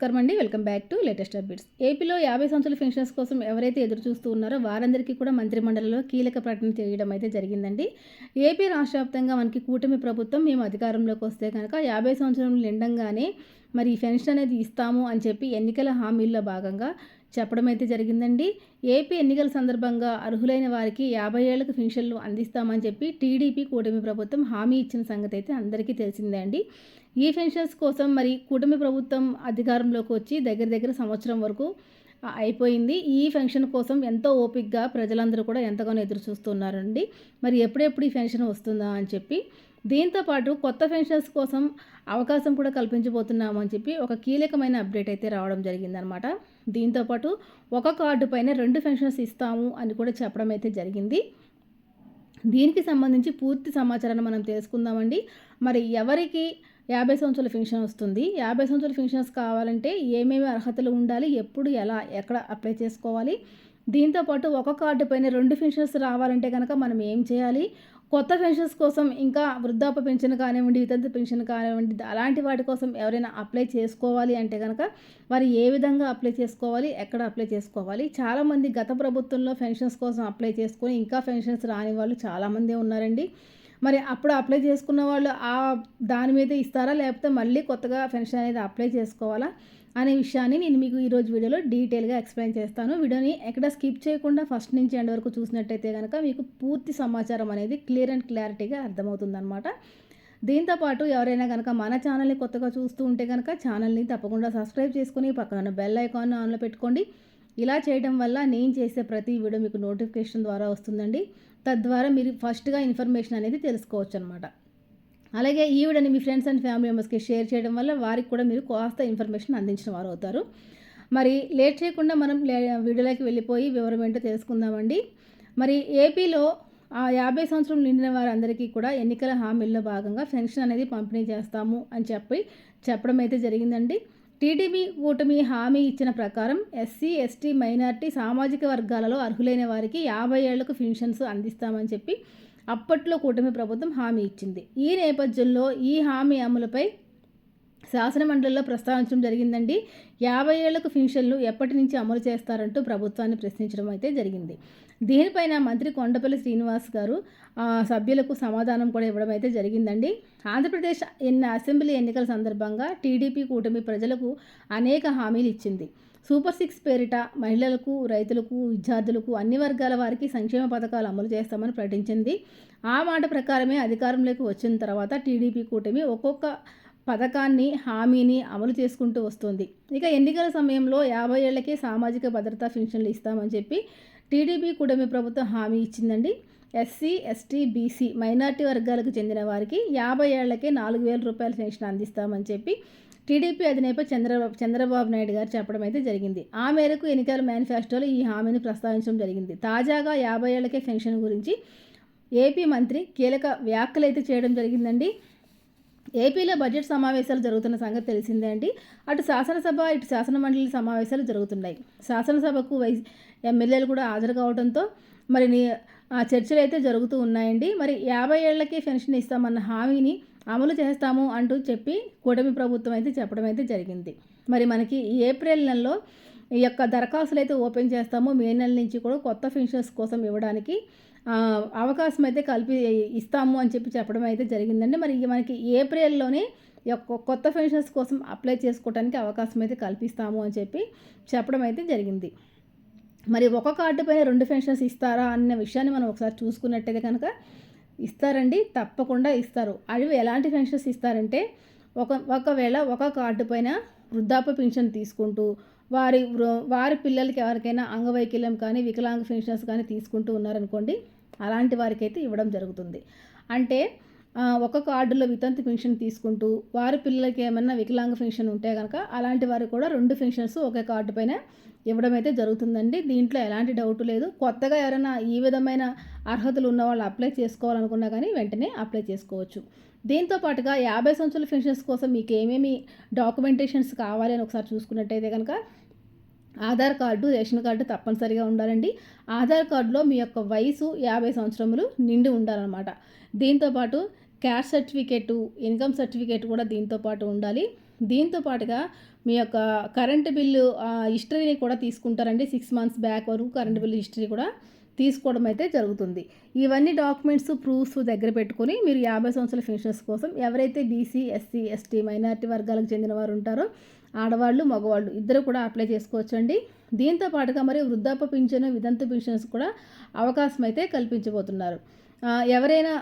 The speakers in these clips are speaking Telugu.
నమస్కారం అండి. Welcome back to latest updates. ఏపీలో యాభై సంవత్సరాల పెన్షన్స్ కోసం ఎవరైతే ఎదురు చూస్తూ ఉన్నారో వారందరికీ కూడా మంత్రిమండలిలో కీలక ప్రకటన చేయడం అయితే జరిగిందండి. ఏపీ రాష్ట్ర వ్యాప్తంగా మనకి కూటమి ప్రభుత్వం మేము అధికారంలోకి వస్తే కనుక యాభై సంవత్సరం నిండంగానే మరి ఈ పెన్షన్ అనేది ఇస్తాము అని చెప్పి ఎన్నికల హామీల్లో భాగంగా చెప్పడం అయితే జరిగిందండి. ఏపీ ఎన్నికల సందర్భంగా అర్హులైన వారికి యాభై ఏళ్ళకు పెన్షన్లు అందిస్తామని చెప్పి టీడీపీ కూటమి ప్రభుత్వం హామీ ఇచ్చిన సంగతి అయితే అందరికీ తెలిసిందే అండి. ఈ పెన్షన్స్ కోసం మరి కూటమి ప్రభుత్వం అధికారంలోకి వచ్చి దగ్గర దగ్గర సంవత్సరం వరకు అయిపోయింది. ఈ ఫంక్షన్ కోసం ఎంతో ఓపిక్గా ప్రజలందరూ కూడా ఎంతగానో ఎదురు చూస్తున్నారండి. మరి ఎప్పుడెప్పుడు ఈ ఫెన్షన్ వస్తుందా అని చెప్పి దీంతోపాటు కొత్త పెన్షన్స్ కోసం అవకాశం కూడా కల్పించబోతున్నామని చెప్పి ఒక కీలకమైన అప్డేట్ అయితే రావడం జరిగిందనమాట. దీంతోపాటు ఒక కార్డు పైన రెండు పెన్షన్స్ ఇస్తాము అని కూడా చెప్పడం అయితే జరిగింది. దీనికి సంబంధించి పూర్తి సమాచారాన్ని మనం తెలుసుకుందామండి. మరి ఎవరికి యాభై సంవత్సరాల పెన్షన్ వస్తుంది. యాభై సంవత్సరాల పెన్షన్స్ కావాలంటే ఏమేమి అర్హతలు ఉండాలి? ఎప్పుడు ఎలా ఎక్కడ అప్లై చేసుకోవాలి? దీంతోపాటు ఒక కార్డు పైన రెండు పెన్షన్స్ రావాలంటే కనుక మనం ఏం చేయాలి? కొత్త పెన్షన్స్ కోసం ఇంకా వృద్ధాప్య పెన్షన్ కానివ్వండి వితంతు పెన్షన్ కానివ్వండి అలాంటి వాటి కోసం ఎవరైనా అప్లై చేసుకోవాలి అంటే కనుక వారు ఏ విధంగా అప్లై చేసుకోవాలి? ఎక్కడ అప్లై చేసుకోవాలి? చాలామంది గత ప్రభుత్వంలో పెన్షన్స్ కోసం అప్లై చేసుకొని ఇంకా పెన్షన్స్ రాని వాళ్ళు చాలామంది ఉన్నారండి. మరి అప్పుడు అప్లై చేసుకున్న వాళ్ళు ఆ దాని మీద ఇస్తారా? లేకపోతే మళ్ళీ కొత్తగా పెన్షన్ అనేది అప్లై చేసుకోవాలా? అనే విషయాన్ని నేను మీకు ఈరోజు వీడియోలో డీటెయిల్గా ఎక్స్ప్లెయిన్ చేస్తాను. వీడియోని ఎక్కడ స్కిప్ చేయకుండా ఫస్ట్ నుంచి ఎండ్ వరకు చూసినట్టయితే కనుక మీకు పూర్తి సమాచారం అనేది క్లియర్ అండ్ క్లారిటీగా అర్థమవుతుందన్నమాట. దీంతోపాటు ఎవరైనా కనుక మన ఛానల్ని కొత్తగా చూస్తూ ఉంటే కనుక ఛానల్ని తప్పకుండా సబ్స్క్రైబ్ చేసుకుని పక్కన బెల్ ఐకాన్ ఆన్లో పెట్టుకోండి. ఇలా చేయడం వల్ల నేను చేసే ప్రతి వీడియో మీకు నోటిఫికేషన్ ద్వారా వస్తుందండి. తద్వారా మీరు ఫస్ట్గా ఇన్ఫర్మేషన్ అనేది తెలుసుకోవచ్చు అనమాట అలాగే ఈవిడని మీ ఫ్రెండ్స్ అండ్ ఫ్యామిలీ మెంబర్స్కి షేర్ చేయడం వల్ల వారికి కూడా మీరు కాస్త ఇన్ఫర్మేషన్ అందించిన వారు అవుతారు. మరి లేట్ చేయకుండా మనం వీడియోలోకి వెళ్ళిపోయి వివరం ఏంటో తెలుసుకుందామండి. మరి ఏపీలో ఆ యాభై సంవత్సరం నిండిన వారందరికీ కూడా ఎన్నికల హామీల్లో భాగంగా పెన్షన్ అనేది పంపిణీ చేస్తాము అని చెప్పి చెప్పడం అయితే జరిగిందండి. టీడీపీ కూటమి హామీ ఇచ్చిన ప్రకారం ఎస్సీ ఎస్టీ మైనార్టీ సామాజిక వర్గాలలో అర్హులైన వారికి యాభై ఏళ్ళకు పెన్షన్స్ అందిస్తామని చెప్పి అప్పట్లో కూటమి ప్రభుత్వం హామీ ఇచ్చింది. ఈ నేపథ్యంలో ఈ హామీ అమలుపై శాసనమండలిలో ప్రస్తావించడం జరిగిందండి. యాభై ఏళ్ళకు పెన్షన్లు ఎప్పటి నుంచి అమలు చేస్తారంటూ ప్రభుత్వాన్ని ప్రశ్నించడం అయితే జరిగింది. దీనిపైన మంత్రి కొండపల్లి శ్రీనివాస్ గారు సభ్యులకు సమాధానం కూడా ఇవ్వడం అయితే జరిగిందండి. ఆంధ్రప్రదేశ్ ఎన్న అసెంబ్లీ ఎన్నికల సందర్భంగా టీడీపీ కూటమి ప్రజలకు అనేక హామీలు ఇచ్చింది. సూపర్ సిక్స్ పేరిట మహిళలకు రైతులకు విద్యార్థులకు అన్ని వర్గాల వారికి సంక్షేమ పథకాలు అమలు చేస్తామని ప్రకటించింది. ఆ మాట ప్రకారమే అధికారంలోకి వచ్చిన తర్వాత టీడీపీ కూటమి ఒక్కొక్క పథకాన్ని హామీని అమలు చేసుకుంటూ వస్తుంది. ఇక ఎన్నికల సమయంలో యాభై ఏళ్ళకే సామాజిక భద్రతా పెన్షన్లు ఇస్తామని చెప్పి టీడీపీ కూటమి ప్రభుత్వం హామీ ఇచ్చిందండి. ఎస్సీ ఎస్టీ బీసీ మైనార్టీ వర్గాలకు చెందిన వారికి యాభై ఏళ్ళకే నాలుగు వేల రూపాయల పెన్షన్ అందిస్తామని చెప్పి టీడీపీ అధినేత చంద్రబాబు చంద్రబాబు నాయుడు గారు చెప్పడం అయితే జరిగింది. ఆ మేరకు ఎన్నికల మేనిఫెస్టోలో ఈ హామీని ప్రస్తావించడం జరిగింది. తాజాగా యాభై ఏళ్ళకే పెన్షన్ గురించి ఏపీ మంత్రి కీలక వ్యాఖ్యలు అయితే చేయడం జరిగిందండి. ఏపీలో బడ్జెట్ సమావేశాలు జరుగుతున్న సంగతి తెలిసిందే అండి. అటు శాసనసభ ఇటు శాసనమండలి సమావేశాలు జరుగుతున్నాయి. శాసనసభకు వై ఎమ్మెల్యేలు కూడా హాజరు కావడంతో మరి చర్చలు అయితే జరుగుతూ ఉన్నాయండి. మరి యాభై ఏళ్ళకే పెన్షన్ ఇస్తామన్న హామీని అమలు చేస్తాము అంటూ చెప్పి కూటమి ప్రభుత్వం అయితే చెప్పడం అయితే జరిగింది. మరి మనకి ఏప్రిల్ నెలలో ఈ యొక్క దరఖాస్తులు అయితే ఓపెన్ చేస్తాము. మే నెల నుంచి కూడా కొత్త పెన్షన్స్ కోసం ఇవ్వడానికి అవకాశం అయితే కల్పి ఇస్తాము అని చెప్పి చెప్పడం అయితే జరిగిందండి. మరి మనకి ఏప్రిల్లోనే కొత్త పెన్షన్స్ కోసం అప్లై చేసుకోవడానికి అవకాశం అయితే కల్పిస్తాము అని చెప్పి చెప్పడం అయితే జరిగింది. మరి ఒక కార్డు పైన రెండు పెన్షన్స్ ఇస్తారా అన్న విషయాన్ని మనం ఒకసారి చూసుకున్నట్టయితే కనుక ఇస్తారండి తప్పకుండా ఇస్తారు. అవి ఎలాంటి పెన్షన్స్ ఇస్తారంటే ఒక ఒకవేళ ఒక కార్డు పైన వృద్ధాప్య పెన్షన్ తీసుకుంటూ వారి వారి పిల్లలకి ఎవరికైనా అంగవైకల్యం కానీ వికలాంగ పెన్షన్స్ కానీ తీసుకుంటూ ఉన్నారనుకోండి అలాంటి వారికి అయితే ఇవ్వడం జరుగుతుంది. అంటే ఒక కార్డులో వితంతు పెన్షన్ తీసుకుంటూ వారి పిల్లలకి ఏమైనా వికలాంగ పెన్షన్ ఉంటే కనుక అలాంటి వారికి కూడా రెండు పెన్షన్స్ ఒకే కార్డు పైన ఇవ్వడం అయితే జరుగుతుందండి. దీంట్లో ఎలాంటి డౌట్ లేదు. కొత్తగా ఎవరైనా ఈ విధమైన అర్హతలు ఉన్న వాళ్ళు అప్లై చేసుకోవాలనుకున్నా కానీ వెంటనే అప్లై చేసుకోవచ్చు. దీంతో పాటుగా యాభై సంవత్సరాల పెన్షన్స్ కోసం మీకు ఏమేమి డాక్యుమెంటేషన్స్ కావాలి అని ఒకసారి చూసుకున్నట్టయితే కనుక ఆధార్ కార్డు రేషన్ కార్డు తప్పనిసరిగా ఉండాలండి. ఆధార్ కార్డులో మీ యొక్క వయసు యాభై సంవత్సరములు నిండి ఉండాలన్నమాట. దీంతోపాటు క్యాష్ సర్టిఫికేటు ఇన్కమ్ సర్టిఫికేట్ కూడా దీంతో పాటు ఉండాలి. దీంతో పాటుగా మీ యొక్క కరెంటు బిల్లు హిస్టరీని కూడా తీసుకుంటారండి. సిక్స్ మంత్స్ బ్యాక్ వరకు కరెంటు బిల్లు హిస్టరీ కూడా తీసుకోవడం అయితే జరుగుతుంది. ఇవన్నీ డాక్యుమెంట్స్ ప్రూఫ్స్ దగ్గర పెట్టుకొని మీరు యాభై సంవత్సరాల పెన్షన్స్ కోసం ఎవరైతే బీసీ ఎస్సీ ఎస్టీ మైనారిటీ వర్గాలకు చెందిన వారు ఉంటారో ఆడవాళ్ళు మగవాళ్ళు ఇద్దరు కూడా అప్లై చేసుకోవచ్చండి. దీంతో పాటుగా మరి వృద్ధాప్య పింఛను విదంతు పింఛన్స్ కూడా అవకాశం అయితే కల్పించబోతున్నారు ఎవరైనా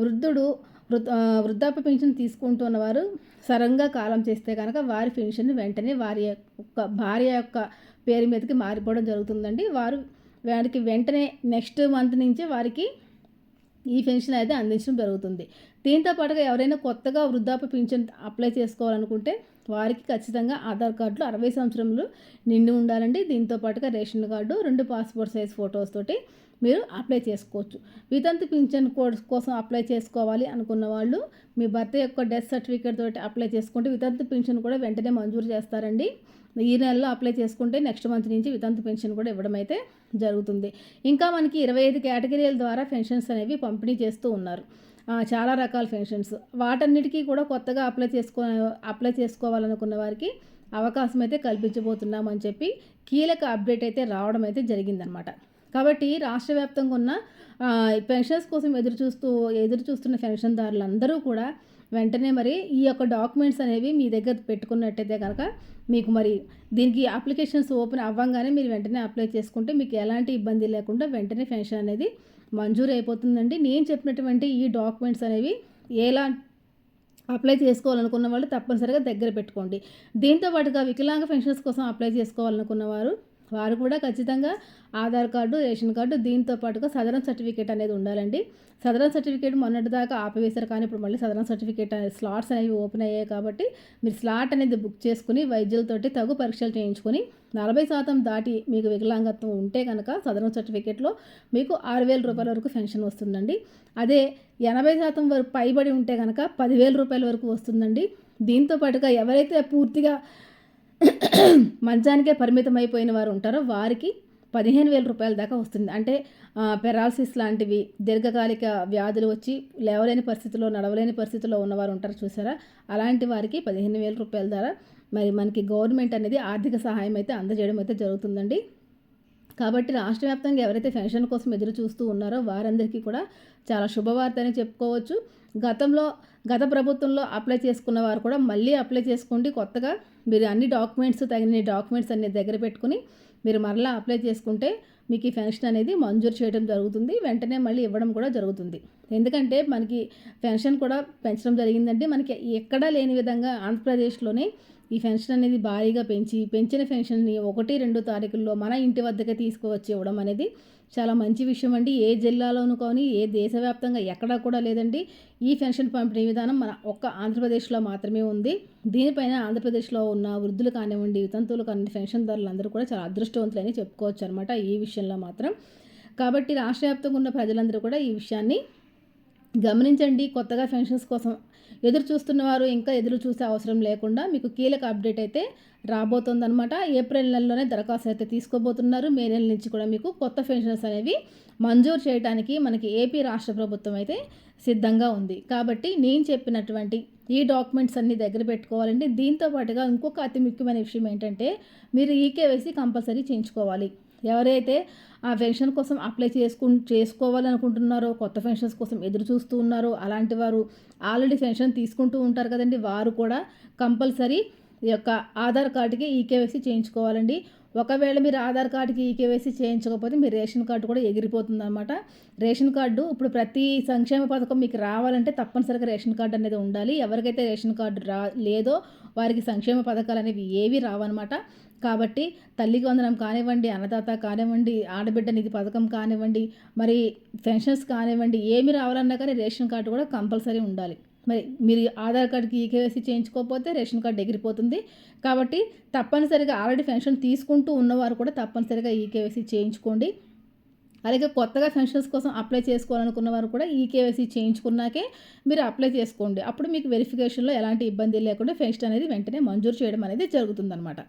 వృద్ధుడు వృద్ధాప్య పెన్షన్ తీసుకుంటున్న వారు సరంగా కాలం చేస్తే కనుక వారి పెన్షన్ వెంటనే వారి యొక్క భార్య యొక్క పేరు మీదకి మారిపోవడం జరుగుతుందండి. వారు వారికి వెంటనే నెక్స్ట్ మంత్ నుంచి వారికి ఈ పెన్షన్ అయితే అందించడం జరుగుతుంది. దీంతో పాటుగా ఎవరైనా కొత్తగా వృద్ధాప్య పింఛన్ అప్లై చేసుకోవాలనుకుంటే వారికి ఖచ్చితంగా ఆధార్ కార్డులు అరవై సంవత్సరంలో నిండి ఉండాలండి. దీంతో పాటుగా రేషన్ కార్డు రెండు పాస్పోర్ట్ సైజ్ ఫొటోస్ తోటి మీరు అప్లై చేసుకోవచ్చు. వితంతు పింఛన్ కోడ్ కోసం అప్లై చేసుకోవాలి అనుకున్న వాళ్ళు మీ భర్త యొక్క డెత్ సర్టిఫికేట్ తోటి అప్లై చేసుకుంటే వితంతు పింఛన్ కూడా వెంటనే మంజూరు చేస్తారండి. ఈ నెలలో అప్లై చేసుకుంటే నెక్స్ట్ మంత్ నుంచి వితంతు పెన్షన్ కూడా ఇవ్వడం అయితే జరుగుతుంది. ఇంకా మనకి ఇరవై ఐదు కేటగిరీల ద్వారా పెన్షన్స్ అనేవి పంపిణీ చేస్తూ ఉన్నారు. చాలా రకాల పెన్షన్స్ వాటన్నిటికీ కూడా కొత్తగా అప్లై చేసుకో అప్లై చేసుకోవాలనుకున్న వారికి అవకాశం అయితే కల్పించబోతున్నామని చెప్పి కీలక అప్డేట్ అయితే రావడం అయితే జరిగిందనమాట కాబట్టి రాష్ట్ర వ్యాప్తంగా ఉన్న పెన్షన్స్ కోసం ఎదురు చూస్తూ ఎదురు చూస్తున్న పెన్షన్దారులందరూ కూడా వెంటనే మరి ఈ యొక్క డాక్యుమెంట్స్ అనేవి మీ దగ్గర పెట్టుకున్నట్టయితే కనుక మీకు మరి దీనికి అప్లికేషన్స్ ఓపెన్ అవ్వగానే మీరు వెంటనే అప్లై చేసుకుంటే మీకు ఎలాంటి ఇబ్బంది లేకుండా వెంటనే పెన్షన్ అనేది మంజూరు అయిపోతుందండి. నేను చెప్పినటువంటి ఈ డాక్యుమెంట్స్ అనేవి ఎలా అప్లై చేసుకోవాలనుకున్న వాళ్ళు తప్పనిసరిగా దగ్గర పెట్టుకోండి. దీంతో పాటుగా వికలాంగ పెన్షన్స్ కోసం అప్లై చేసుకోవాలనుకున్న వారు వారు కూడా ఖచ్చితంగా ఆధార్ కార్డు రేషన్ కార్డు దీంతో పాటుగా సదరన్ సర్టిఫికేట్ అనేది ఉండాలండి. సదరన్ సర్టిఫికేట్ మొన్నటి దాకా ఆపివేశారు కానీ ఇప్పుడు మళ్ళీ సదరన్ సర్టిఫికేట్ స్లాట్స్ అనేవి ఓపెన్ అయ్యాయి కాబట్టి మీరు స్లాట్ అనేది బుక్ చేసుకుని వైద్యులతోటి తగు పరీక్షలు చేయించుకొని నలభై శాతం దాటి మీకు వికలాంగత్వం ఉంటే కనుక సదరన్ సర్టిఫికేట్లో మీకు ఆరు వేల రూపాయల వరకు పెన్షన్ వస్తుందండి. అదే ఎనభై శాతం వరకు పైబడి ఉంటే కనుక పదివేల రూపాయల వరకు వస్తుందండి. దీంతో పాటుగా ఎవరైతే పూర్తిగా మంచానికే పరిమితం అయిపోయిన వారు ఉంటారో వారికి పదిహేను వేల రూపాయల దాకా వస్తుంది. అంటే పెరాలసిస్ లాంటివి దీర్ఘకాలిక వ్యాధులు వచ్చి లేవలేని పరిస్థితిలో నడవలేని పరిస్థితిలో ఉన్నవారు ఉంటారు చూసారా? అలాంటి వారికి పదిహేను వేల రూపాయల ద్వారా మరి మనకి గవర్నమెంట్ అనేది ఆర్థిక సహాయం అయితే అందజేయడం అయితే జరుగుతుందండి. కాబట్టి రాష్ట్ర వ్యాప్తంగా ఎవరైతే పెన్షన్ కోసం ఎదురు చూస్తూ ఉన్నారో వారందరికీ కూడా చాలా శుభవార్త అని చెప్పుకోవచ్చు. గతంలో గత ప్రభుత్వంలో అప్లై చేసుకున్న వారు కూడా మళ్ళీ అప్లై చేసుకోండి. కొత్తగా మీరు అన్ని డాక్యుమెంట్స్ తగిన డాక్యుమెంట్స్ అన్ని దగ్గర పెట్టుకుని మీరు మరలా అప్లై చేసుకుంటే మీకు ఈ పెన్షన్ అనేది మంజూరు చేయడం జరుగుతుంది. వెంటనే మళ్ళీ ఇవ్వడం కూడా జరుగుతుంది. ఎందుకంటే మనకి పెన్షన్ కూడా పెంచడం జరిగిందంటే మనకి ఎక్కడా లేని విధంగా ఆంధ్రప్రదేశ్లోనే ఈ పెన్షన్ అనేది భారీగా పెంచి పెంచిన పెన్షన్ని ఒకటి రెండు తారీఖుల్లో మన ఇంటి వద్దకే తీసుకువచ్చి ఇవ్వడం అనేది చాలా మంచి విషయం అండి. ఏ జిల్లాలోనూ కానీ ఏ దేశవ్యాప్తంగా ఎక్కడా కూడా లేదండి. ఈ పెన్షన్ పంపిణీ విధానం మన ఒక్క ఆంధ్రప్రదేశ్లో మాత్రమే ఉంది. దీనిపైన ఆంధ్రప్రదేశ్లో ఉన్న వృద్ధులు కానివ్వండి వితంతువులు కానివ్వండి పెన్షన్దారులు అందరూ కూడా చాలా అదృష్టవంతులని చెప్పుకోవచ్చు అనమాట ఈ విషయంలో మాత్రం. కాబట్టి రాష్ట్ర వ్యాప్తంగా ఉన్న ప్రజలందరూ కూడా ఈ విషయాన్ని గమనించండి కొత్తగా పెన్షన్స్ కోసం ఎదురు చూస్తున్న వారు ఇంకా ఎదురు చూసే అవసరం లేకుండా మీకు కీలక అప్డేట్ అయితే రాబోతుందనమాట ఏప్రిల్ నెలలోనే దరఖాస్తు అయితే తీసుకోబోతున్నారు. మే నెల నుంచి కూడా మీకు కొత్త పెన్షన్స్ అనేవి మంజూరు చేయడానికి మనకి ఏపీ రాష్ట్ర ప్రభుత్వం అయితే సిద్ధంగా ఉంది. కాబట్టి నేను చెప్పినటువంటి ఈ డాక్యుమెంట్స్ అన్ని దగ్గర పెట్టుకోవాలండి. దీంతో పాటుగా ఇంకొక అతి ముఖ్యమైన విషయం ఏంటంటే మీరు ఈకేవైసీ కంపల్సరీ చేయించుకోవాలి. ఎవరైతే ఆ పెన్షన్ కోసం అప్లై చేసుకు చేసుకోవాలనుకుంటున్నారో కొత్త పెన్షన్స్ కోసం ఎదురు చూస్తూ ఉన్నారో అలాంటి వారు ఆల్రెడీ పెన్షన్ తీసుకుంటూ ఉంటారు కదండి. వారు కూడా కంపల్సరీ ఈ యొక్క ఆధార్ కార్డుకి ఈకేవైసీ చేయించుకోవాలండి. ఒకవేళ మీరు ఆధార్ కార్డుకి ఈకేవైసీ చేయించకపోతే మీ రేషన్ కార్డు కూడా ఎగిరిపోతుంది అనమాట రేషన్ కార్డు ఇప్పుడు ప్రతి సంక్షేమ పథకం మీకు రావాలంటే తప్పనిసరిగా రేషన్ కార్డు అనేది ఉండాలి. ఎవరికైతే రేషన్ కార్డు రా లేదో వారికి సంక్షేమ పథకాలు అనేవి ఏవి రావన్నమాట. కాబట్టి తల్లికి వందనం కానివ్వండి అన్నదాత కానివ్వండి ఆడబిడ్డ నిధి పథకం కానివ్వండి మరి పెన్షన్స్ కానివ్వండి ఏమి రావాలన్నా కానీ రేషన్ కార్డు కూడా కంపల్సరీ ఉండాలి. మరి మీరు ఆధార్ కార్డుకి ఈకేవైసీ చేయించుకోకపోతే రేషన్ కార్డు ఎగిరిపోతుంది. కాబట్టి తప్పనిసరిగా ఆల్రెడీ పెన్షన్ తీసుకుంటూ ఉన్నవారు కూడా తప్పనిసరిగా ఈకేవైసీ చేయించుకోండి. అలాగే కొత్తగా పెన్షన్స్ కోసం అప్లై చేసుకోవాలనుకున్న వారు కూడా ఈ కేవైసీ చేయించుకున్నాకే మీరు అప్లై చేసుకోండి. అప్పుడు మీకు వెరిఫికేషన్లో ఎలాంటి ఇబ్బంది లేకుండా పెన్షన్ అనేది వెంటనే మంజూరు చేయడం అనేది జరుగుతుందన్నమాట.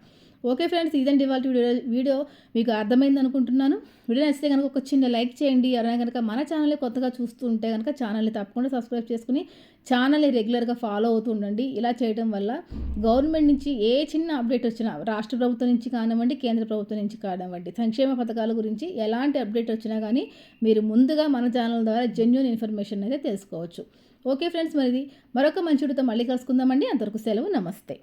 ఓకే ఫ్రెండ్స్ ఇదండి ఇవాళ వీడియో. వీడియో మీకు అర్థమైంది అనుకుంటున్నాను. వీడియో నచ్చితే కనుక ఒక చిన్న లైక్ చేయండి. ఎవరైనా కనుక మన ఛానల్ని కొత్తగా చూస్తూ ఉంటే కనుక ఛానల్ని తప్పకుండా సబ్స్క్రైబ్ చేసుకుని ఛానల్ని రెగ్యులర్గా ఫాలో అవుతూ ఉండండి. ఇలా చేయడం వల్ల గవర్నమెంట్ నుంచి ఏ చిన్న అప్డేట్ వచ్చినా రాష్ట్ర ప్రభుత్వం నుంచి కానివ్వండి కేంద్ర ప్రభుత్వం నుంచి కానివ్వండి సంక్షేమ పథకాల గురించి ఎలాంటి అప్డేట్ వచ్చినా కానీ మీరు ముందుగా మన ఛానల్ ద్వారా జెన్యున్ ఇన్ఫర్మేషన్ అయితే తెలుసుకోవచ్చు. ఓకే ఫ్రెండ్స్ మరిది మరొక మంచి మళ్ళీ కలుసుకుందామండి. అంతవరకు సెలవు నమస్తే.